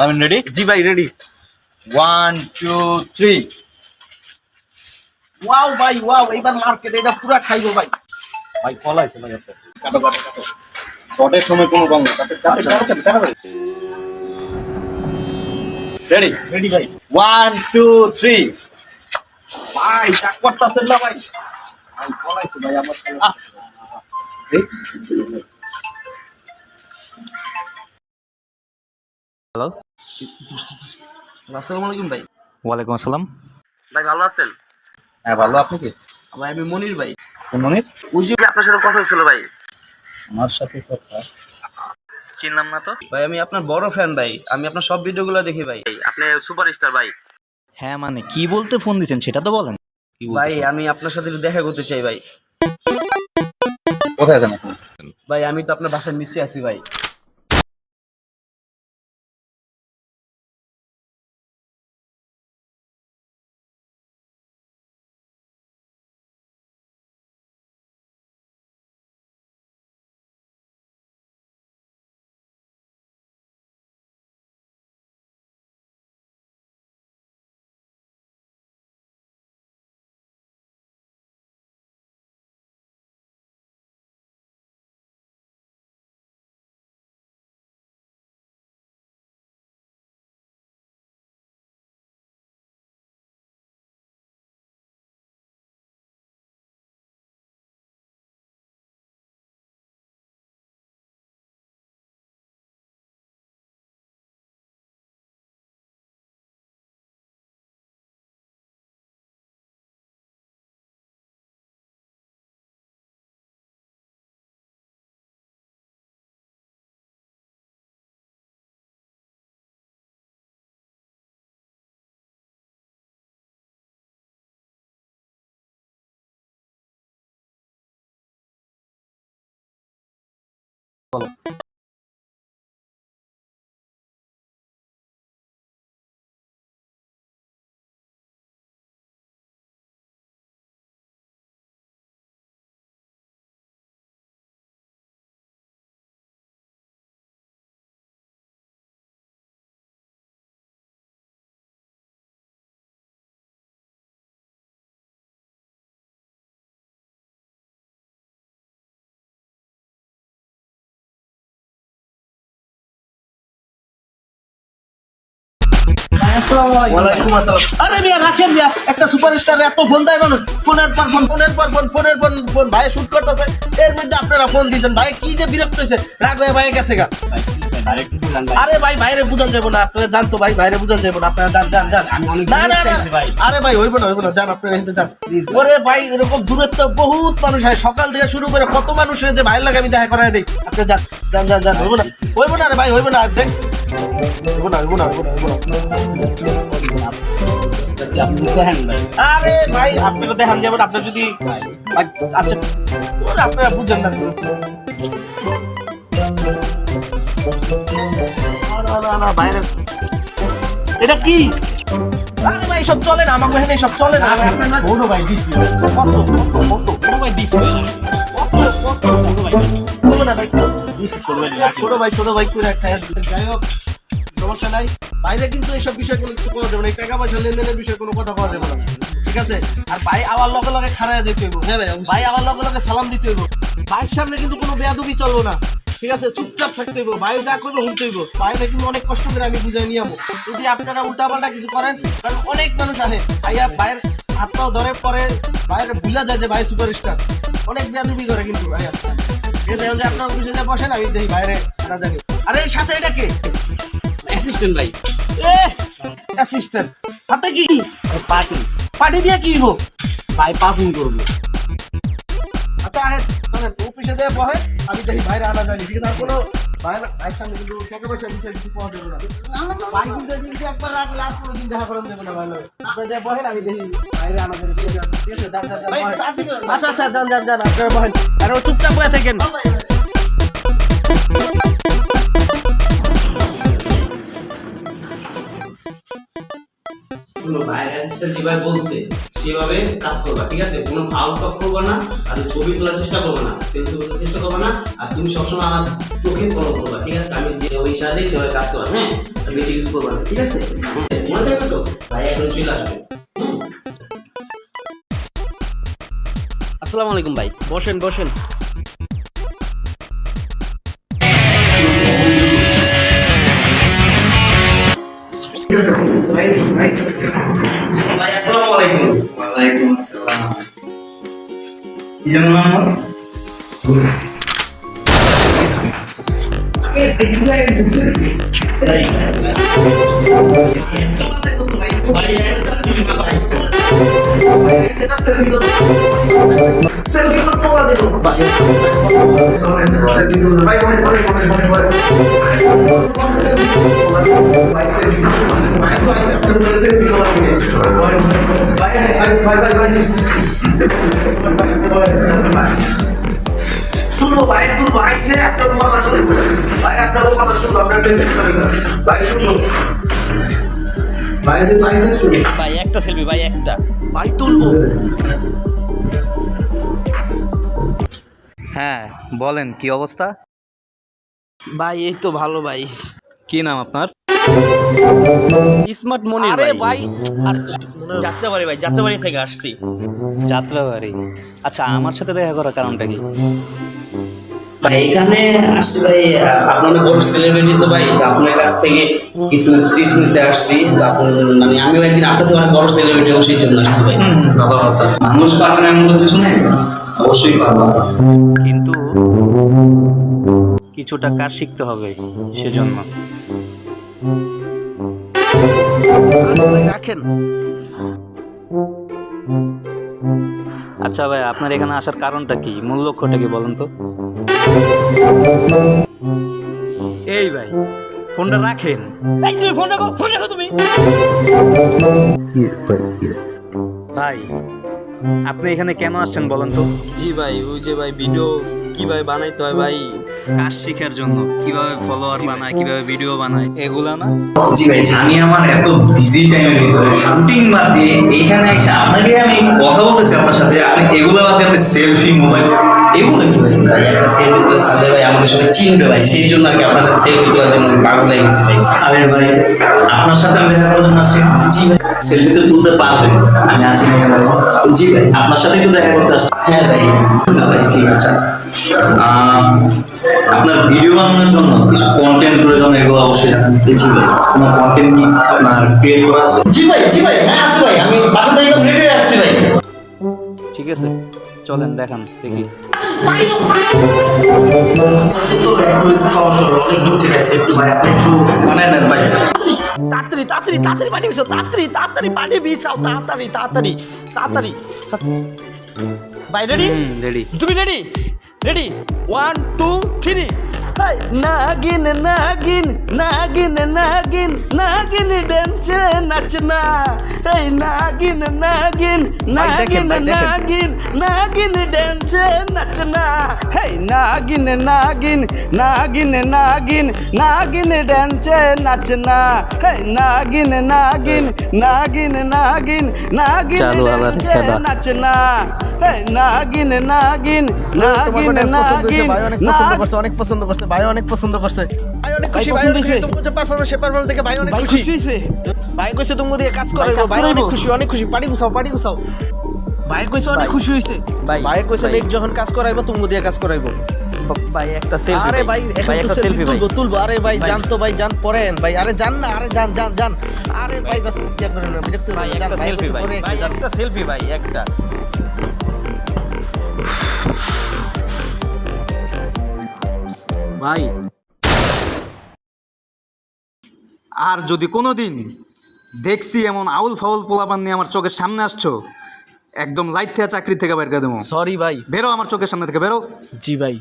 আমি রেডি জি ভাই ready one two three wow ভাই ওয়াও এইবার মার্কেট এটা পুরা খাইবো ভাই। ভাই ফলাইছে ভাই আপনার। কাটো কাটো কাটো। শটের সময় কোনো গঙ্গ রেডি রেডি ভাই। ওয়ান টু থ্রি ভাই চাক করতেছেন না ভাই। ভাই ফলাইছে ভাই আমার হ্যালো। আসসালামু আলাইকুম ভাই। ওয়ালাইকুম আসসালাম। ভাই ভালো আছেন? হ্যাঁ ভালো। আপনি কি? ভাই আমি মনির ভাই। মনির? ওই যে আপনার সাথে কথা হয়েছিল ভাই। আমার সাথে কথা? চিনলাম না তো। ভাই আমি আপনার বড় ফ্যান ভাই। আমি আপনার সব ভিডিওগুলো দেখি ভাই। আপনি সুপারস্টার ভাই। হ্যাঁ মানে কি বলতে ফোন দিয়েছেন সেটা তো বলেন। ভাই আমি আপনার সাথে দেখা করতে চাই ভাই। কোথায় যান আপনি? ভাই আমি তো আপনার বাসার নিচে আছি ভাই। 好了。ওয়ালাইকুম আসসালাম। আরে মিয়া রাখেন মিয়া একটা সুপারস্টার এত ফোন দেয় মানুষ। ফোনের পর ফোন ফোনের পর ফোন ফোনের পর ফোন ভাই শুট করতেছে। এর মধ্যে আপনারা ফোন দিয়েছেন। ভাই কি যে বিরক্ত হয়েছে। রাগ হয়ে ভাই গেছে গা আরে ভাই বাইরে বুঝান যাব না। আপনারা জানতো ভাই বাইরে বুঝান যাব না। আপনারা যান যান যান না না না। আরে ভাই হইব না হইব না। আপনারা হেঁটে যান। ওরে ভাই এরকম দূরত্ব বহুত মানুষ হয়। সকাল থেকে শুরু করে কত মানুষের যে ভাইয়ের লাগে আমি দেখা করাই দিই। আপনি যান যান যান যান। হইব না। হইব না রে ভাই হইব না। আর দেখ। হইব না হইব না হইব না আরে ভাই আপনারা দেখান যাবেন আপনার যদি আচ্ছা আপনারা বুঝেন না। না, না, না, বাইরে। এটা কি? আরে ভাই সব চলে না আমাকে এখানে সব চলে না। কত কত কত ভাই দিছি। কত কত না ভাই। ছোট ভাই ছোট ভাই করে খায় যাই হোক। সমস্যা নাই। বাইরে কিন্তু এইসব বিষয় কোনো কিছু করা যাবে না। এই টাকা পয়সা লেনদেনের বিষয়ে কোনো কথা কওয়া যাবে না। ঠিক আছে? আর ভাই আবার লগে লগে খাড়ায় যেতে হইব। ভাই আবার লগে লগে সালাম দিতে হইব। ভাইয়ের সামনে কিন্তু কোনো বেয়াদবি চলবো না। ঠিক আছে? চুপচাপ থাকতে হইব। ভাই যা করবে শুনতে হইব। বাইরে কিন্তু অনেক কষ্ট করে আমি বুঝাই নিয়ে যাব যদি আপনারা উল্টাপাল্টা কিছু করেন কারণ অনেক মানুষ আহে ভাইয়া ভাইয়ের হাত পাও ধরে পরে ভাইয়ের ভুলা যায় যে ভাই সুপারস্টার। অনেক বেয়াদবি করে কিন্তু ভাইয়া। ঠিক আছে আপনার অফিসে যা বসেন আমি দেখি বাইরে না জানি আরে এই সাথে এটা কে? অ্যাসিস্ট্যান্ট ভাই। এ অ্যাসিস্ট্যান্ট হাতে কি? পার্টি। পার্টি দিয়ে কি হইব? ভাই পারফর্ম করব। আচ্ছা আহে মানে অফিসে যায় বহে। আমি দেখি বাইরে আনা জানি ঠিক আছে আর কোনো বাইরে ভাইয়ের সামনে কিন্তু টাকা পয়সা বিষয় কিছু পাওয়া যাবে না। ভাই কিন্তু এদিনকে একবার রাখলে আর কোনো দিন দেখা করেন যাবে না ভাই। লোক আপনারা বহেন আমি দেখি বাইরে আনা জানি ঠিক আছে। আচ্ছা আচ্ছা যান যান যান আপনারা বহেন। আর চুপচাপ বয়ে থাকেন। অ্যাসিস্ট্যান্ট যেভাবে বলছে সেভাবে কাজ করবা ঠিক আছে? কোনো ফাউল টক করবে না আর ছবি তোলার চেষ্টা করবে না সেলফি তোলার চেষ্টা করবে না আর তুমি সবসময় আমার চোখে ফলো করবা ঠিক আছে? আমি যে ওই সাথে সেভাবে কাজ করবা হ্যাঁ? বেশি কিছু করবা না ঠিক আছে? হ্যাঁ, মনে থাকবে তো? ভাই এখন চলে আসবে। আসসালামু আলাইকুম ভাই। বসেন বসেন। ভাই আসসালামু আলাইকুম ওয়ালাইকুম আসসালাম কি যেন নাম আমার? শুনব ভাই তুলবো আইসে আপনার কথা শুনব ভাই আপনার কথা শুনব আপনার টেনশন ভাই শুনব ভাই যে ভাই শুনব ভাই একটা সেলফি ভাই একটা ভাই তুলবো হ্যাঁ বলেন কি অবস্থা? ভাই এই তো ভালো ভাই। কি নাম আপনার? স্মার্ট মনি আরে ভাই আর যাত্রাবাড়ি ভাই যাত্রাবাড়ি থেকে আসছি। যাত্রাবাড়ি। আচ্ছা আমার সাথে দেখা করার কারণটা কি? ভাই এখানে আসছি ভাই আপনার বড় সেলিব্রিটি তো ভাই তো আপনার কাছ থেকে কিছু টিপস নিতে আসছি। তো মানে আমিও একদিন আপনার থেকে অনেক বড় সেলিব্রিটি সেই জন্য আসছি ভাই। ভালো কথা। মানুষ পারে এমন কিছু নেই? অবশ্যই পারব কিন্তু কিছুটা কাজ শিখতে হবে সেজন্য। রাখেন। আচ্ছা ভাই আপনার এখানে আসার কারণটা কি? মূল লক্ষ্যটা কি বলেন তো? এই ভাই ফোনটা রাখেন। এই তুমি ফোন রাখো ফোন রাখো তুমি। ভাই আপনি এখানে কেন আসছেন বলেন তো? জি ভাই ওই যে ভাই ভিডিও কীভাবে বানাইতে হয় ভাই? কাজ শেখার জন্য কীভাবে ফলোয়ার বানায় কীভাবে ভিডিও বানায় এগুলা না? জি ভাই আমি আমার এত বিজি টাইমের ভিতরে শুটিং বাদ দিয়ে এখানে এসে আপনাকে আমি কথা বলতেছি আপনার সাথে আপনি এগুলো বাদ দিয়ে আপনি সেলফি মোবাইল এগুলো কি ভাই একটা সেলফি তোলা সাথে ভাই আমাদের সবাই চিনবে ভাই সেই জন্য আর কি আপনার সাথে সেলফি তোলার জন্য পাগল হয়ে গেছি ভাই। আরে ভাই আপনার সাথে আমি দেখা করার জন্য আসছি। জি ভাই সেলফি তো তুলতে পারবেন আমি আছি না কেন জি ভাই আপনার সাথেই তো দেখা করতে আসছি। হ্যাঁ ভাই। না ভাই জি আচ্ছা। আহ, আপনার ভিডিও বানানোর জন্য কিছু কন্টেন্ট প্রয়োজন এগুলো অবশ্যই জানান জি ভাই কোনো কন্টেন্ট কি আপনার ক্রিয়েট করা আছে? জি ভাই জি ভাই হ্যাঁ আসি ভাই আমি বাসা থেকে রেডি আসছি ভাই। ঠিক আছে। চলেন দেখান দেখি। তাড়াতাড়ি তাড়াতাড়ি তাড়াতাড়ি পানি বিছাও তাড়াতাড়ি তাড়াতাড়ি পানি বিছাও তাড়াতাড়ি তাড়াতাড়ি তাড়াতাড়ি। ভাই রেডি রেডি তুমি ready ready one two three high নাগিন নাগিন নাগিন নাগিন নাগিন ড্যান্সে নাচনা এই নাগিন নাগিন নাগিন নাগিন নাগিন ড্যান্সে নাচনা হেই নাগিন নাগিন নাগিন নাগিন নাগিন ড্যান্সে নাচনা হেই নাগিন নাগিন নাগিন নাগিন নাগিন আবার ড্যান্সে খেদা। নাচনা হেই নাগিন নাগিন নাগিন নাগিন নাগিন অনেক পছন্দ করছে ভাই অনেক পছন্দ করছে ভাই অনেক ভাই খুশি ভাই অনেক খুশি। তোমাকে যে পারফরম্যান্স সে পারফরম্যান্স দেখে ভাই অনেক খুশি। খুশি ভাই কইছে তুমি দিয়ে কাজ ভাই ভাই অনেক খুশি অনেক খুশি। পাড়ি গুছাও পাড়ি গুছাও। ভাই কইছে অনেক খুশি হইছে ভাই, ভাই কইছে নেক যখন কাজ করাইবো তুমি দিয়ে কাজ করাইবো। ভাই একটা সেলফি আরে ভাই। এখন তো সেলফি সেলফি তুলবো তুলবো। আরে ভাই ভাই। জান তো ভাই জান পড়েন ভাই। আরে জান না আরে জান জান জান আরে ভাই বাস ইয়া করেন না বিরক্ত ভাই করেন না, জান একটা সেলফি ভাই। ভাই একটা সেলফি ভাই একটা। ভাই। আর যদি কোনো দিন দেখছি এমন আউল ফাউল পোলাপান নিয়ে আমার চোখের সামনে আসছো একদম লাইট থেকে চাকরি থেকে বের করে দেবো। সরি ভাই। বেরো আমার চোখের সামনে থেকে বেরো। জি ভাই।